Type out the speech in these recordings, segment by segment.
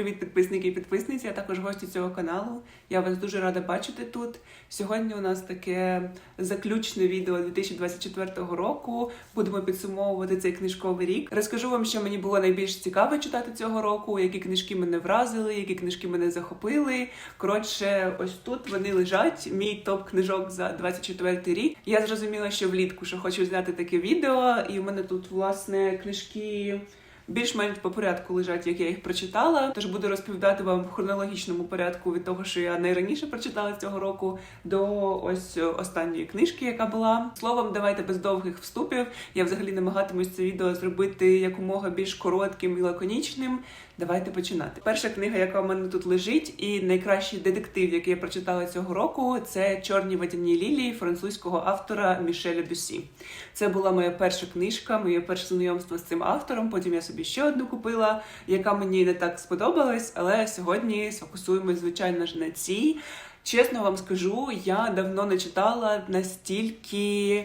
Привіт, підписники і підписниці, а також гості цього каналу. Я вас дуже рада бачити тут. Сьогодні у нас таке заключне відео 2024 року. Будемо підсумовувати цей книжковий рік. Розкажу вам, що мені було найбільш цікаво читати цього року, які книжки мене вразили, які книжки мене захопили. Коротше, ось тут вони лежать. Мій топ книжок за 24 рік. Я зрозуміла, що влітку що хочу зняти таке відео, і в мене тут власне книжки більш-менш по порядку лежать, як я їх прочитала. Тож буду розповідати вам в хронологічному порядку від того, що я найраніше прочитала цього року, до ось останньої книжки, яка була. Словом, давайте без довгих вступів. Я взагалі намагатимусь це відео зробити якомога більш коротким і лаконічним. Давайте починати. Перша книга, яка в мене тут лежить, і найкращий детектив, який я прочитала цього року, це Чорні водяні лілії французького автора Мішеля Бюсі. Це була моя перша книжка, моє перше знайомство з цим автором. Потім я собі ще одну купила, яка мені не так сподобалась, але сьогодні сфокусуємось, звичайно ж, на цій. Чесно вам скажу, я давно не читала настільки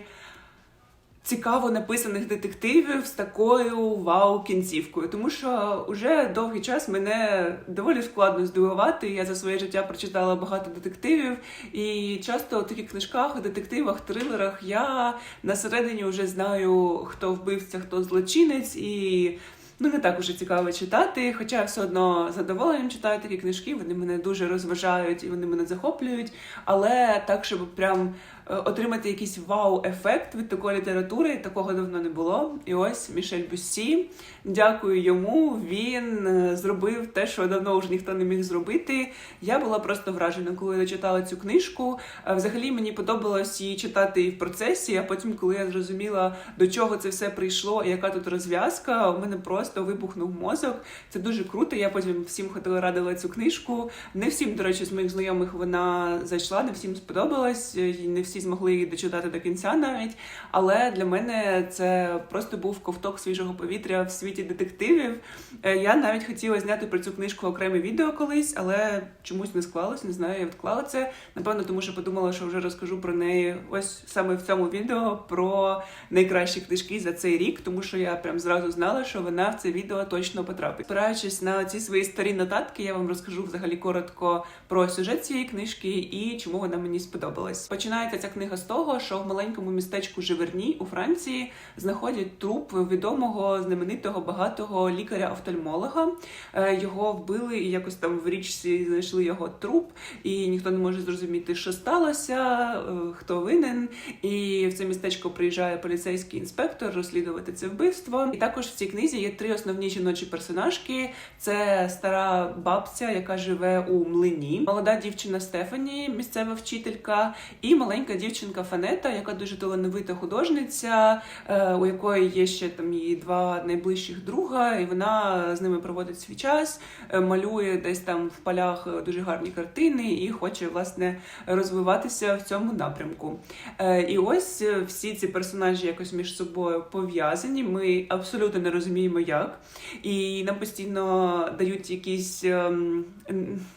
цікаво написаних детективів з такою вау-кінцівкою, тому що вже довгий час мене доволі складно здивувати. Я за своє життя прочитала багато детективів, і часто у таких книжках, детективах, трилерах я на середині вже знаю, хто вбивця, хто злочинець, і ну не так уже цікаво читати. Хоча я все одно задоволенням читаю такі книжки, вони мене дуже розважають і вони мене захоплюють. Але так, щоб прям отримати якийсь вау-ефект від такої літератури, такого давно не було. І ось Мішель Бюссі. Дякую йому. Він е, зробив те, що давно вже ніхто не міг зробити. Я була просто вражена, коли я читала цю книжку. Е, Взагалі мені подобалось її читати і в процесі. А потім, коли я зрозуміла, до чого це все прийшло, і яка тут розв'язка, у мене просто вибухнув мозок. Це дуже круто. Я потім всім ходила радила цю книжку. Не всім, до речі, з моїх знайомих вона зайшла, не всім сподобалась, не всі змогли її дочитати до кінця навіть. Але для мене це просто був ковток свіжого повітря в світі детективів. Е, Я навіть хотіла зняти про цю книжку окреме відео колись, але чомусь не склалось, не знаю, я відклала це. Напевно, тому що подумала, що вже розкажу про неї ось саме в цьому відео про найкращі книжки за цей рік, тому що я прям зразу знала, що вона в це відео точно потрапить. Спираючись на ці свої старі нотатки, я вам розкажу взагалі коротко про сюжет цієї книжки і чому вона мені сподобалась. Починається ця книга з того, що в маленькому містечку Живерні у Франції знаходять труп відомого знаменитого багатого лікаря-офтальмолога. Е, Його вбили і якось там в річці знайшли його труп, і ніхто не може зрозуміти, що сталося, е, хто винен. І в це містечко приїжджає поліцейський інспектор розслідувати це вбивство. І також в цій книзі є три основні жіночі персонажки: це стара бабця, яка живе у млині, молода дівчина Стефані, місцева вчителька, і маленька дівчинка Фанета, яка дуже талановита художниця, е, у якої є ще там її два найближчих друга, і вона з ними проводить свій час, е, малює десь там в полях е, дуже гарні картини і хоче власне розвиватися в цьому напрямку. І ось всі ці персонажі якось між собою пов'язані. Ми абсолютно не розуміємо, як. І нам постійно дають якісь, ем,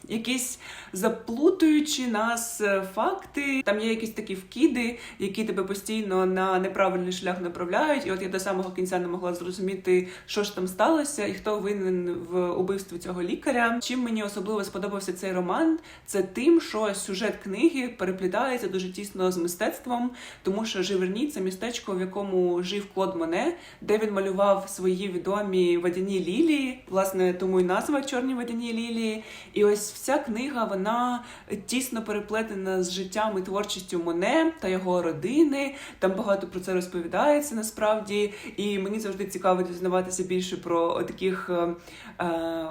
якісь заплутуючі нас е, факти. Там є якісь такі вкиди, які тебе постійно на неправильний шлях направляють. І от я до самого кінця не могла зрозуміти, що ж там сталося, і хто винен в убивстві цього лікаря. Чим мені особливо сподобався цей роман, це тим, що сюжет книги переплітається дуже тісно з мистецтвом, тому що Живерні це містечко, в якому жив Клод Моне, де він малював свої відомі водяні лілії. Власне, тому і назва Чорні водяні лілії. І ось вся книга вона тісно переплетена з життям і творчістю Моне та його родини. Там багато про це розповідається насправді. І мені завжди цікаво дізнаватися більше про таких е, е,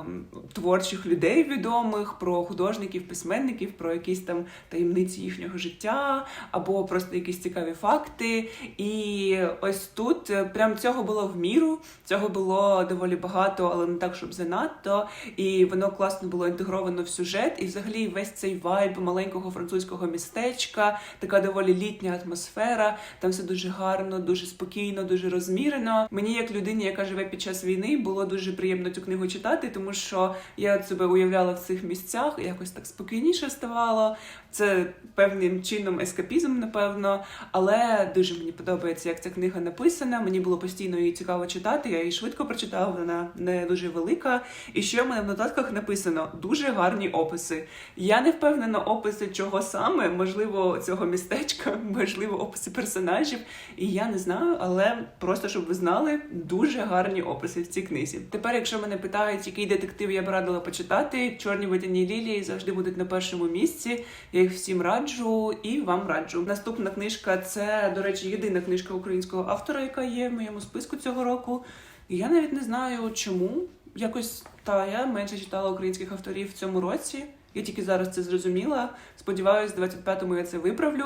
творчих людей відомих, про художників, письменників, про якісь там таємниці їхнього життя, або просто якісь цікаві факти. І ось тут е, прям цього було в міру, цього було доволі багато, але не так, щоб занадто. І воно класно було інтегровано в сюжет. І взагалі весь цей вайб маленького французького містечка, така доволі літня атмосфера. Там все дуже гарно, дуже спокійно, дуже розмірено. Мені, як людині, яка живе під час війни, було дуже приємно цю книгу читати, тому що я себе уявляла в цих місцях, якось так спокійніше ставало. Це певним чином ескапізм, напевно. Але дуже мені подобається, як ця книга написана. Мені було постійно її цікаво читати. Я її швидко прочитала, вона не дуже велика. І ще в мене в нотатках написано дуже гарні описи. Я не впевнена описи чого саме, можливо, цього містечка, можливо, описи персонажів. І я не знаю, але просто щоб ви знали, дуже гарні описи в цій книзі. Тепер, якщо мене питають, який детектив я б радила почитати, чорні водяні лілії завжди будуть на першому місці. Я їх всім раджу і вам раджу. Наступна книжка це, до речі, єдина книжка українського автора, яка є в моєму списку цього року. Я навіть не знаю чому. Якось та я менше читала українських авторів в цьому році. Я тільки зараз це зрозуміла. Сподіваюсь, в 25-му я це виправлю.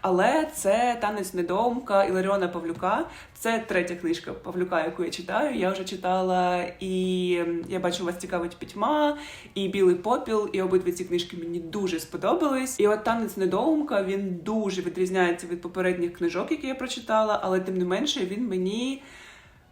Але це танець недоумка Іларіона Павлюка. Це третя книжка Павлюка, яку я читаю. Я вже читала і я бачу, вас цікавить пітьма, і білий попіл. І обидві ці книжки мені дуже сподобались. І от танець недоумка він дуже відрізняється від попередніх книжок, які я прочитала, але тим не менше він мені.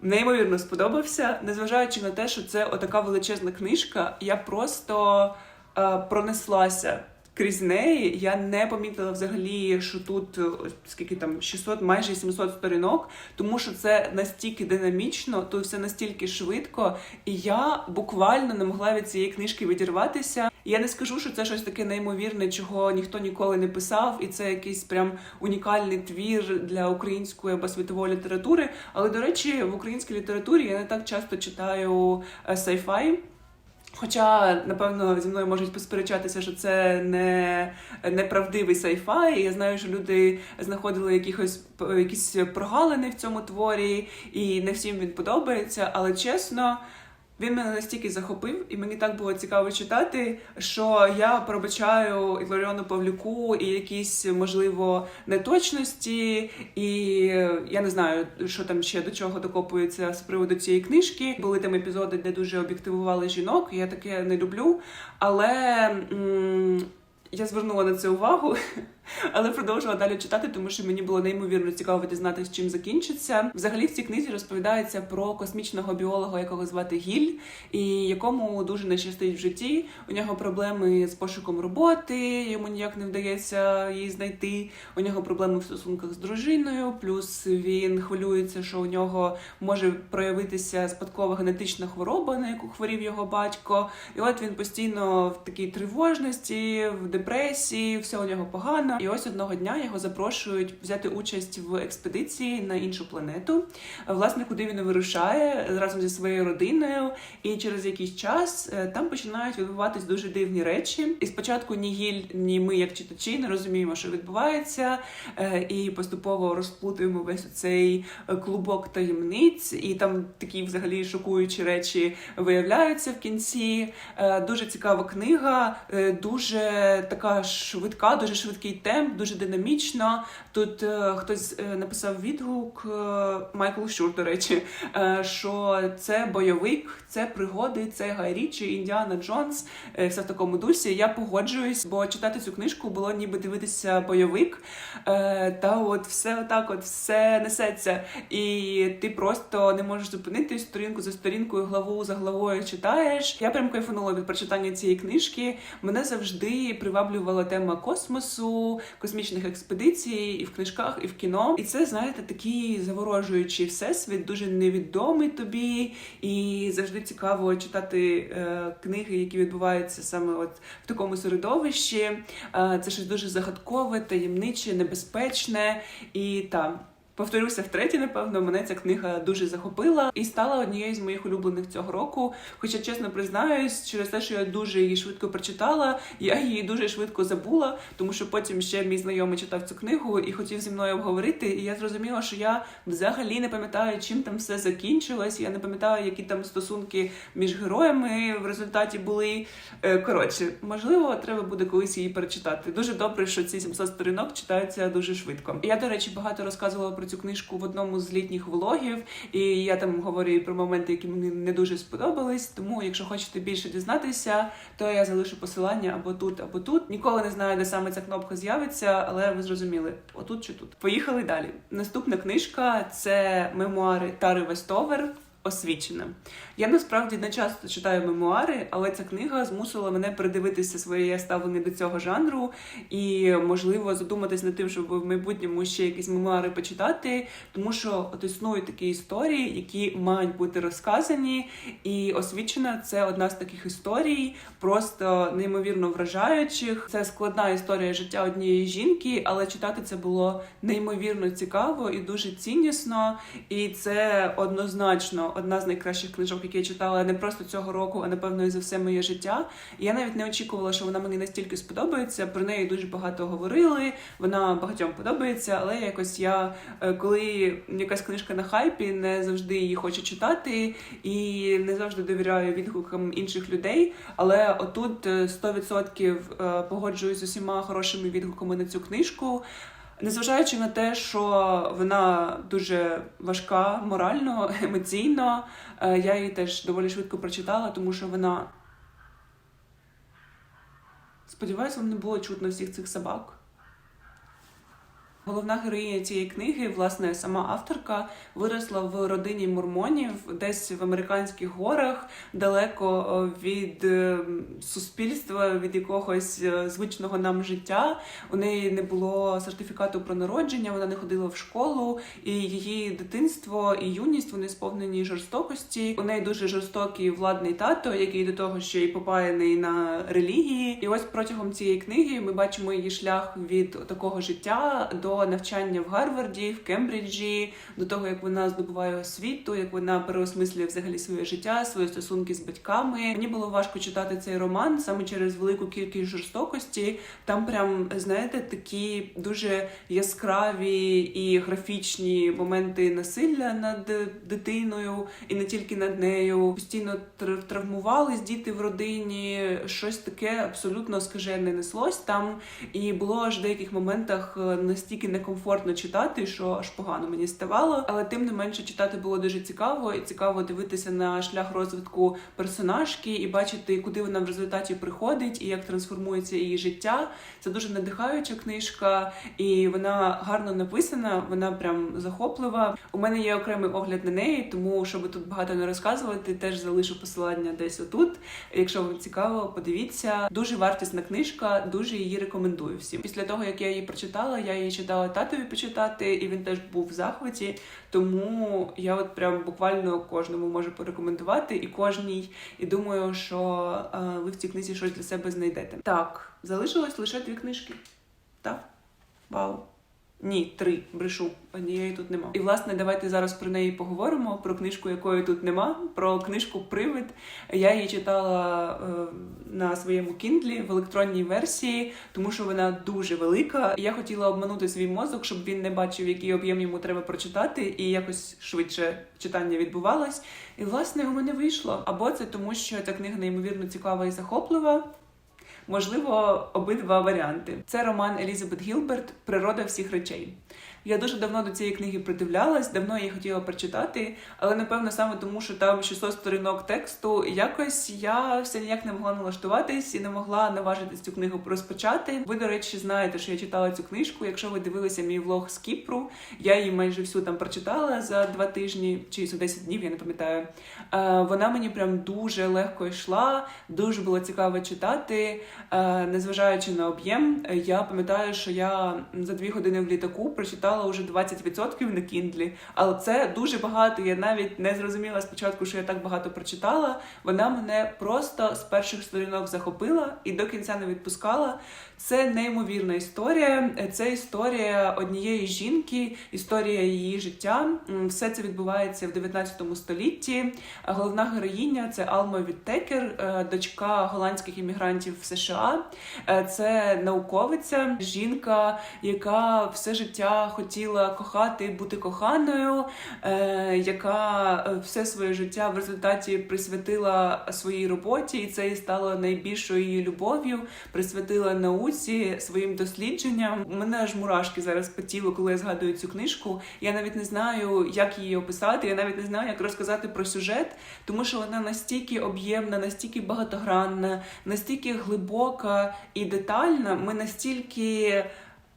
Неймовірно сподобався, незважаючи на те, що це отака величезна книжка, я просто е, пронеслася крізь неї. Я не помітила взагалі, що тут е, скільки там 600, майже 700 сторінок, тому що це настільки динамічно, тут все настільки швидко, і я буквально не могла від цієї книжки відірватися. Я не скажу, що це щось таке неймовірне, чого ніхто ніколи не писав, і це якийсь прям унікальний твір для української або світової літератури. Але до речі, в українській літературі я не так часто читаю е, sci-fi. Хоча, напевно, зі мною можуть посперечатися, що це не неправдивий сайфай. Я знаю, що люди знаходили якихось якісь прогалини в цьому творі, і не всім він подобається. Але чесно, він мене настільки захопив, і мені так було цікаво читати, що я пробачаю Іларіону Павлюку і якісь, можливо, неточності, і я не знаю, що там ще до чого докопується з приводу цієї книжки. Були там епізоди, де дуже об'єктивували жінок. Я таке не люблю, але. М- я звернула на це увагу, але продовжила далі читати, тому що мені було неймовірно цікаво дізнатися, чим закінчиться. Взагалі в цій книзі розповідається про космічного біолога, якого звати Гіль, і якому дуже не щастить в житті. У нього проблеми з пошуком роботи, йому ніяк не вдається її знайти. У нього проблеми в стосунках з дружиною. Плюс він хвилюється, що у нього може проявитися спадкова генетична хвороба, на яку хворів його батько. І от він постійно в такій тривожності, в депресії, все у нього погано. І ось одного дня його запрошують взяти участь в експедиції на іншу планету. Власне, куди він вирушає разом зі своєю родиною. І через якийсь час е, там починають відбуватись дуже дивні речі. І спочатку ні гіль, ні ми, як читачі, не розуміємо, що відбувається, е, і поступово розплутуємо весь цей е, клубок таємниць, і там такі взагалі шокуючі речі виявляються в кінці. Дуже цікава книга, дуже така швидка, дуже швидкий темп, дуже динамічно. Тут е, хтось е, написав відгук е, Майкл Шур, до речі, е, що це бойовик, це пригоди, це Гай Річі, Індіана Джонс, е, все в такому дусі. Я погоджуюсь, бо читати цю книжку було ніби дивитися бойовик, е, та от все отак, от все несеться, і ти просто не можеш зупинитись сторінку за сторінкою, главу за главою читаєш. Я прям кайфанула від прочитання цієї книжки. Мене завжди приваблювала тема космосу, космічних експедицій в книжках, і в кіно. І це, знаєте, такий заворожуючий всесвіт, дуже невідомий тобі, і завжди цікаво читати е, книги, які відбуваються саме от в такому середовищі. Е, це щось дуже загадкове, таємниче, небезпечне і там. Повторюся втретє, напевно, мене ця книга дуже захопила і стала однією з моїх улюблених цього року. Хоча, чесно признаюсь, через те, що я дуже її швидко прочитала, я її дуже швидко забула, тому що потім ще мій знайомий читав цю книгу і хотів зі мною обговорити. І я зрозуміла, що я взагалі не пам'ятаю, чим там все закінчилось. Я не пам'ятаю, які там стосунки між героями в результаті були. Е, Коротше, можливо, треба буде колись її перечитати. Дуже добре, що ці 700 сторінок читаються дуже швидко. Я, до речі, багато розказувала про цю книжку в одному з літніх влогів, і я там говорю про моменти, які мені не дуже сподобались. Тому, якщо хочете більше дізнатися, то я залишу посилання або тут, або тут. Ніколи не знаю, де саме ця кнопка з'явиться, але ви зрозуміли, отут чи тут. Поїхали далі. Наступна книжка це мемуари Тари Вестовер. Освічена. Я насправді не часто читаю мемуари, але ця книга змусила мене передивитися своє ставлення до цього жанру і, можливо, задуматись над тим, щоб в майбутньому ще якісь мемуари почитати, тому що от існують такі історії, які мають бути розказані, і освічена це одна з таких історій, просто неймовірно вражаючих. Це складна історія життя однієї жінки, але читати це було неймовірно цікаво і дуже ціннісно. І це однозначно одна з найкращих книжок, які я читала не просто цього року, а напевно і за все моє життя. І я навіть не очікувала, що вона мені настільки сподобається. Про неї дуже багато говорили. Вона багатьом подобається, але якось я, е, коли якась книжка на хайпі, не завжди її хочу читати і не завжди довіряю відгукам інших людей. Але отут е, 100% е, погоджуюсь з усіма хорошими відгуками на цю книжку. Незважаючи на те, що вона дуже важка морально, емоційно, е, я її теж доволі швидко прочитала, тому що вона. Сподіваюсь, вам не було чутно всіх цих собак. Головна героїня цієї книги, власне, сама авторка, виросла в родині мормонів, десь в американських горах, далеко е, від е, суспільства, від якогось е, звичного нам життя. У неї не було сертифікату про народження, вона не ходила в школу, і її дитинство і юність вони сповнені жорстокості. У неї дуже жорстокий владний тато, який до того ще й попаяний на релігії. І ось протягом цієї книги ми бачимо її шлях від такого життя до навчання в Гарварді, в Кембриджі, до того як вона здобуває освіту, як вона переосмислює взагалі своє життя, свої стосунки з батьками. Мені було важко читати цей роман саме через велику кількість жорстокості. Там прям знаєте такі дуже яскраві і графічні моменти насилля над дитиною, і не тільки над нею. Постійно тр- травмувались діти в родині. Щось таке абсолютно скажене неслось там. І було аж в деяких моментах е, некомфортно читати, що аж погано мені ставало. Але тим не менше читати було дуже цікаво, і цікаво дивитися на шлях розвитку персонажки і бачити, куди вона в результаті приходить і як трансформується її життя. Це дуже надихаюча книжка, і вона гарно написана. Вона прям захоплива. У мене є окремий огляд на неї, тому щоб тут багато не розказувати, теж залишу посилання десь отут. Якщо вам цікаво, подивіться. Дуже вартісна книжка, дуже її рекомендую всім. Після того як я її прочитала, я її читала татові почитати, і він теж був в захваті. Тому я от прям буквально кожному можу порекомендувати і кожній. І думаю, що е, ви в цій книзі щось для себе знайдете. Так, залишилось лише дві книжки. Так? Вау. Ні, три брешу. Однієї тут нема. І власне, давайте зараз про неї поговоримо. Про книжку, якої тут нема. Про книжку Привид. Я її читала е, на своєму кіндлі в електронній версії, тому що вона дуже велика. Я хотіла обманути свій мозок, щоб він не бачив, який об'єм йому треба прочитати, і якось швидше читання відбувалось. І власне у мене вийшло. Або це тому, що ця книга неймовірно цікава і захоплива. Можливо, обидва варіанти. Це роман Елізабет Гілберт Природа всіх речей. Я дуже давно до цієї книги придивлялась, давно її хотіла прочитати, але напевно саме тому, що там 600 сторінок тексту, якось я все ніяк не могла налаштуватись і не могла наважитись цю книгу розпочати. Ви, до речі, знаєте, що я читала цю книжку. Якщо ви дивилися мій влог з Кіпру, я її майже всю там прочитала за два тижні чи за 10 днів, я не пам'ятаю. Е, Вона мені прям дуже легко йшла, дуже було цікаво читати. Е, Незважаючи на об'єм, я пам'ятаю, що я за дві години в літаку прочитала вже 20% на кіндлі, але це дуже багато. Я навіть не зрозуміла спочатку, що я так багато прочитала. Вона мене просто з перших сторінок захопила і до кінця не відпускала. Це неймовірна історія. Це історія однієї жінки, історія її життя. Все це відбувається в 19 столітті. Головна героїня це Алма Віттекер, е, дочка голландських іммігрантів в США. Е, Це науковиця, жінка, яка все життя хотіла кохати, бути коханою, е, яка все своє життя в результаті присвятила своїй роботі, і це і стало найбільшою її любов'ю, присвятила науці своїм дослідженням. У мене аж мурашки зараз по тілу, коли я згадую цю книжку. Я навіть не знаю, як її описати. Я навіть не знаю, як розказати про сюжет, тому що вона настільки об'ємна, настільки багатогранна, настільки глибока і детальна. Ми настільки.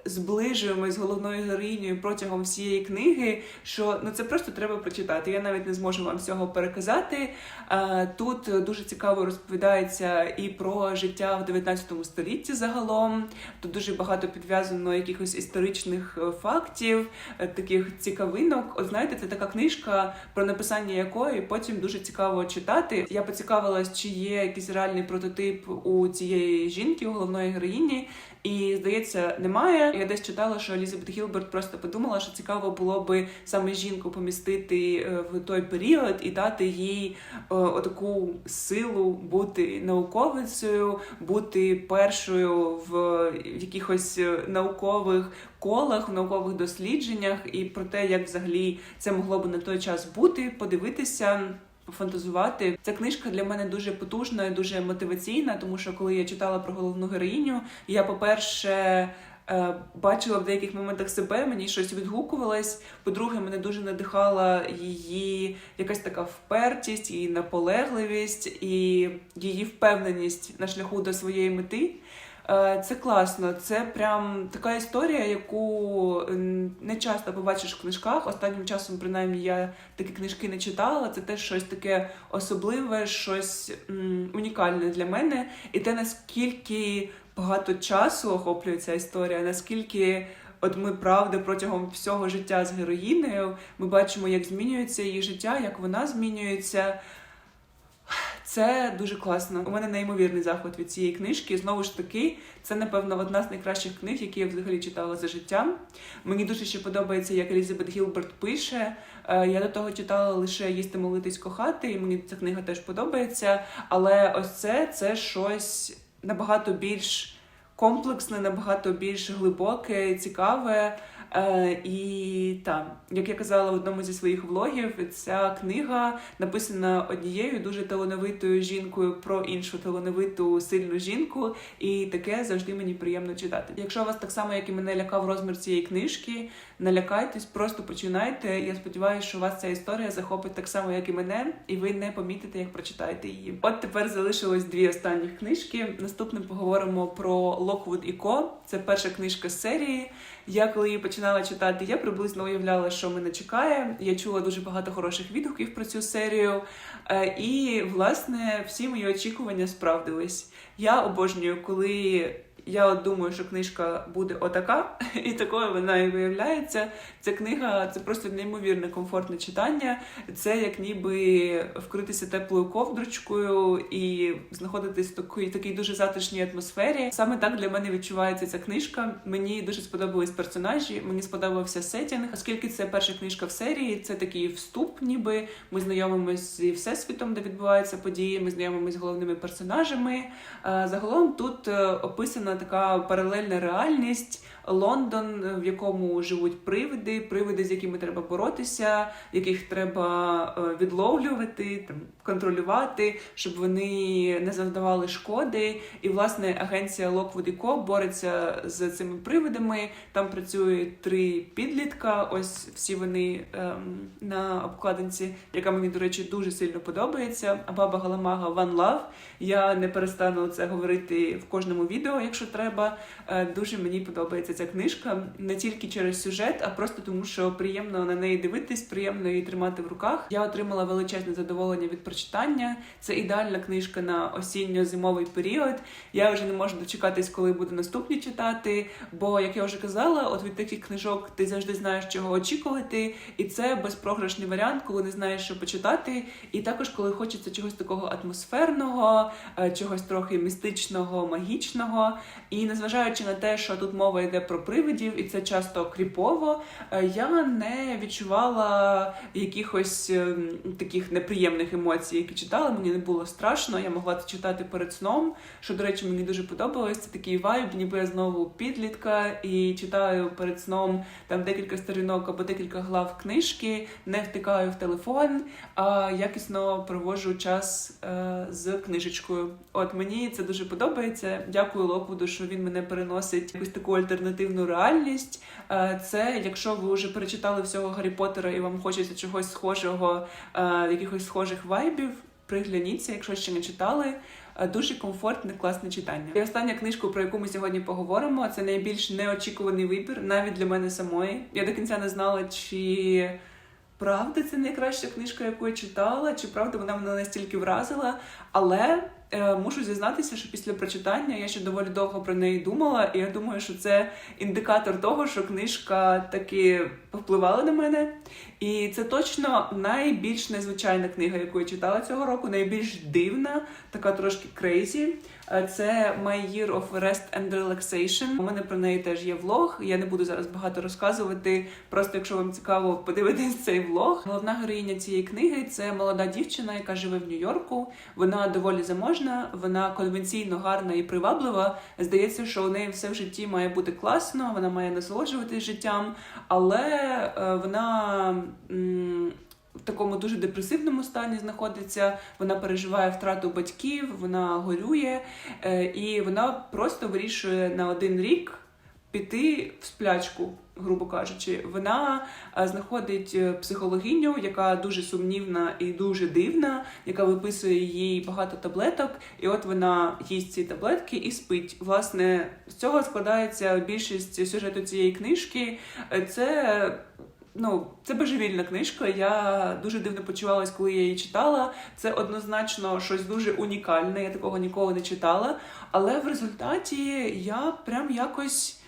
Зближуємось з головною героїнею протягом всієї книги, що ну це просто треба прочитати. Я навіть не зможу вам всього переказати. Е, Тут дуже цікаво розповідається і про життя в 19 столітті загалом. Тут дуже багато підв'язано якихось історичних е, фактів, е, таких цікавинок. От знаєте, це така книжка, про написання якої потім дуже цікаво читати. Я поцікавилась, чи є якийсь реальний прототип у цієї жінки, у головної героїні. І здається, немає. Я десь читала, що Елізабет Гілберт просто подумала, що цікаво було би саме жінку помістити е, в той період і дати їй е, отаку силу бути науковицею, бути першою в якихось е, наукових колах, в наукових дослідженнях, і про те, як взагалі це могло би на той час бути, подивитися. Пофантазувати ця книжка для мене дуже потужна і дуже мотиваційна, тому що коли я читала про головну героїню, я, по-перше, бачила в деяких моментах себе, мені щось відгукувалось. По-друге, мене дуже надихала її якась така впертість, її наполегливість і її впевненість на шляху до своєї мети. Е, Це класно, це прям така історія, яку не часто побачиш в книжках. Останнім часом, принаймні, я такі книжки не читала. Це теж щось таке особливе, щось унікальне для мене. І те, наскільки багато часу охоплює ця історія, наскільки. От ми правда протягом всього життя з героїнею ми бачимо, як змінюється її життя, як вона змінюється. Це дуже класно. У мене неймовірний захват від цієї книжки. Знову ж таки, це напевно одна з найкращих книг, які я взагалі читала за життя. Мені дуже ще подобається, як Елізабет Гілберт пише. Е, Я до того читала лише їсти, молитись, кохати, і мені ця книга теж подобається. Але ось це це щось набагато більш комплексне, набагато більш глибоке, цікаве. Е, і там, як я казала в одному зі своїх влогів, ця книга написана однією дуже талановитою жінкою про іншу талановиту сильну жінку, і таке завжди мені приємно читати. Якщо вас так само, як і мене лякав розмір цієї книжки, не лякайтесь, просто починайте. Я сподіваюся, що вас ця історія захопить так само, як і мене, і ви не помітите, як прочитаєте її. От тепер залишилось дві останні книжки. Наступним поговоримо про Локвуд і Ко. Це перша книжка з серії. Я коли її починала читати, я приблизно уявляла, що мене чекає. Я чула дуже багато хороших відгуків про цю серію. Е, І, власне, всі мої очікування справдились. Я обожнюю, коли. Я от думаю, що книжка буде отака, і такою вона і виявляється. Ця книга це просто неймовірне комфортне читання. Це як ніби вкритися теплою ковдрочкою і знаходитись в такій, такій дуже затишній атмосфері. Саме так для мене відчувається ця книжка. Мені дуже сподобались персонажі, мені сподобався сетінг. Оскільки це перша книжка в серії, це такий вступ, ніби ми знайомимося зі всесвітом, де відбуваються події. Ми знайомимося з головними персонажами. Е, Загалом тут е, описана така паралельна реальність. Лондон, в якому живуть привиди, привиди, з якими треба боротися, яких треба е, відловлювати, там контролювати, щоб вони не завдавали шкоди. І власне агенція Lockwood Co. бореться з цими привидами. Там працюють три підлітка. Ось всі вони ем, на обкладинці, яка мені, до речі, дуже сильно подобається. А баба Галамага One Love. Я не перестану це говорити в кожному відео, якщо треба. Е, Дуже мені подобається ця книжка не тільки через сюжет, а просто тому, що приємно на неї дивитись, приємно її тримати в руках. Я отримала величезне задоволення від прочитання. Це ідеальна книжка на осінньо-зимовий період. Я вже не можу дочекатись, коли буду наступні читати. Бо, як я вже казала, от від таких книжок ти завжди знаєш, чого очікувати, і це безпрограшний варіант, коли не знаєш, що почитати. І також, коли хочеться чогось такого атмосферного, е, чогось трохи містичного, магічного. І незважаючи на те, що тут мова йде про привидів, і це часто кріпово. Е, Я не відчувала якихось ем, таких неприємних емоцій, які читала. Мені не було страшно. Я могла це читати перед сном. Що, до речі, мені дуже подобалось. Це такий вайб, ніби я знову підлітка і читаю перед сном там декілька сторінок або декілька глав книжки, не втикаю в телефон, а якісно проводжу час е, з книжечкою. От мені це дуже подобається. Дякую Локвуду, що він мене переносить якусь таку альтернативну реальність. Е, це якщо ви вже перечитали всього Гаррі Поттера і вам хочеться чогось схожого, е, якихось схожих вайбів. Пригляніться, якщо ще не читали. Е, Дуже комфортне, класне читання. І остання книжка, про яку ми сьогодні поговоримо, це найбільш неочікуваний вибір, навіть для мене самої. Я до кінця не знала, чи правда це найкраща книжка, яку я читала, чи правда вона мене настільки вразила. Але мушу зізнатися, що після прочитання я ще доволі довго про неї думала, і я думаю, що це індикатор того, що книжка таки впливала на мене. І це точно найбільш незвичайна книга, яку я читала цього року, найбільш дивна, така трошки крейзі. Е, Це My Year of Rest and Relaxation. У мене про неї теж є влог. Я не буду зараз багато розказувати. Просто якщо вам цікаво подивитись цей влог. Головна героїня цієї книги це молода дівчина, яка живе в Нью-Йорку. Вона доволі заможна, вона конвенційно гарна і приваблива. Здається, що у неї все в житті має бути класно, вона має насолоджуватись життям, але е, вона. В такому дуже депресивному стані знаходиться, вона переживає втрату батьків, вона горює, е, і вона просто вирішує на один рік піти в сплячку, грубо кажучи. Вона е, знаходить е, психологиню, яка дуже сумнівна і дуже дивна, яка виписує їй багато таблеток, і от вона їсть ці таблетки і спить. Власне, з цього складається більшість сюжету цієї книжки. Це Ну, це божевільна книжка. Я дуже дивно почувалась, коли я її читала. Це однозначно щось дуже унікальне. Я такого ніколи не читала. Але в результаті я прям якось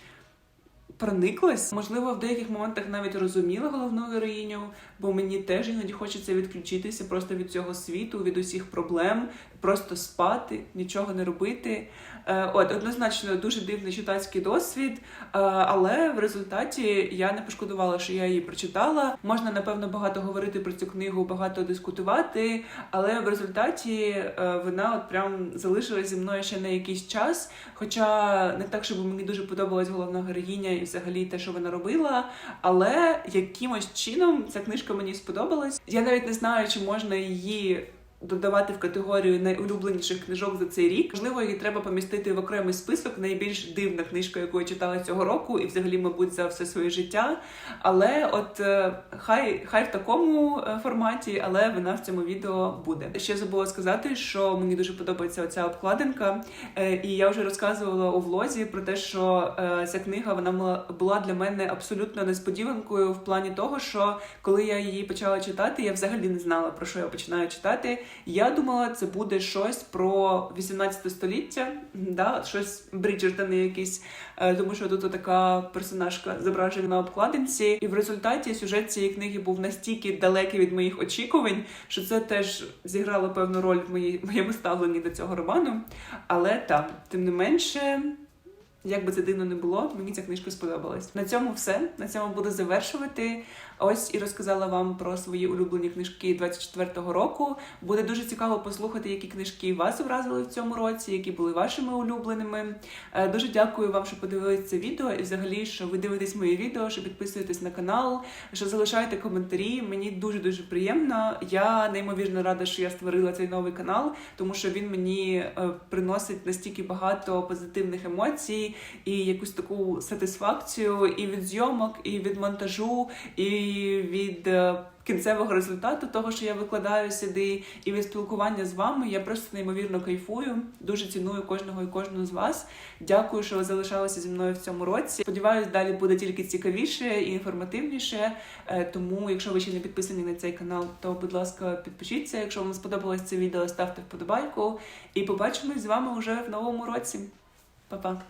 прониклась. Можливо, в деяких моментах навіть розуміла головну героїню, бо мені теж іноді хочеться відключитися просто від цього світу, від усіх проблем, просто спати, нічого не робити. Е, От однозначно дуже дивний читацький досвід, е, але в результаті я не пошкодувала, що я її прочитала. Можна напевно багато говорити про цю книгу, багато дискутувати, але в результаті е, вона от прям залишилась зі мною ще на якийсь час. Хоча не так, щоб мені дуже подобалась головна героїня і взагалі те, що вона робила, але якимось чином ця книжка мені сподобалась. Я навіть не знаю, чи можна її додавати в категорію найулюбленіших книжок за цей рік. Можливо, її треба помістити в окремий список. Найбільш дивна книжка, яку я читала цього року, і взагалі, мабуть, за все своє життя. Але от е, хай хай в такому е, форматі, але вона в цьому відео буде. Ще забула сказати, що мені дуже подобається оця обкладинка, Е, і я вже розказувала у влозі про те, що ця книга вона була для мене абсолютно несподіванкою в плані того, що коли я її почала читати, я взагалі не знала про що я починаю читати. Я думала, це буде щось про 18 століття, да, щось Бріджертони якісь, е, тому що тут така персонажка зображена на обкладинці. І в результаті сюжет цієї книги був настільки далекий від моїх очікувань, що це теж зіграло певну роль в моїй- моєму ставленні до цього роману. Але так, тим не менше. Як би це дивно не було, мені ця книжка сподобалась. На цьому все. На цьому буду завершувати. Ось і розказала вам про свої улюблені книжки 24-го року. Буде дуже цікаво послухати, які книжки вас вразили в цьому році, які були вашими улюбленими. Е, Дуже дякую вам, що подивились це відео, і взагалі, що ви дивитесь мої відео, що підписуєтесь на канал, що залишаєте коментарі. Мені дуже дуже приємно. Я неймовірно рада, що я створила цей новий канал, тому що він мені е, приносить настільки багато позитивних емоцій і якусь таку сатисфакцію і від зйомок, і від монтажу, і від е, кінцевого результату того, що я викладаю сюди, і від спілкування з вами. Я просто неймовірно кайфую. Дуже ціную кожного і кожну з вас. Дякую, що ви залишалися зі мною в цьому році. Сподіваюсь, далі буде тільки цікавіше і інформативніше. Е, Тому, якщо ви ще не підписані на цей канал, то будь ласка, підпишіться. Якщо вам сподобалось це відео, ставте вподобайку. І побачимось з вами вже в новому році. Па-па!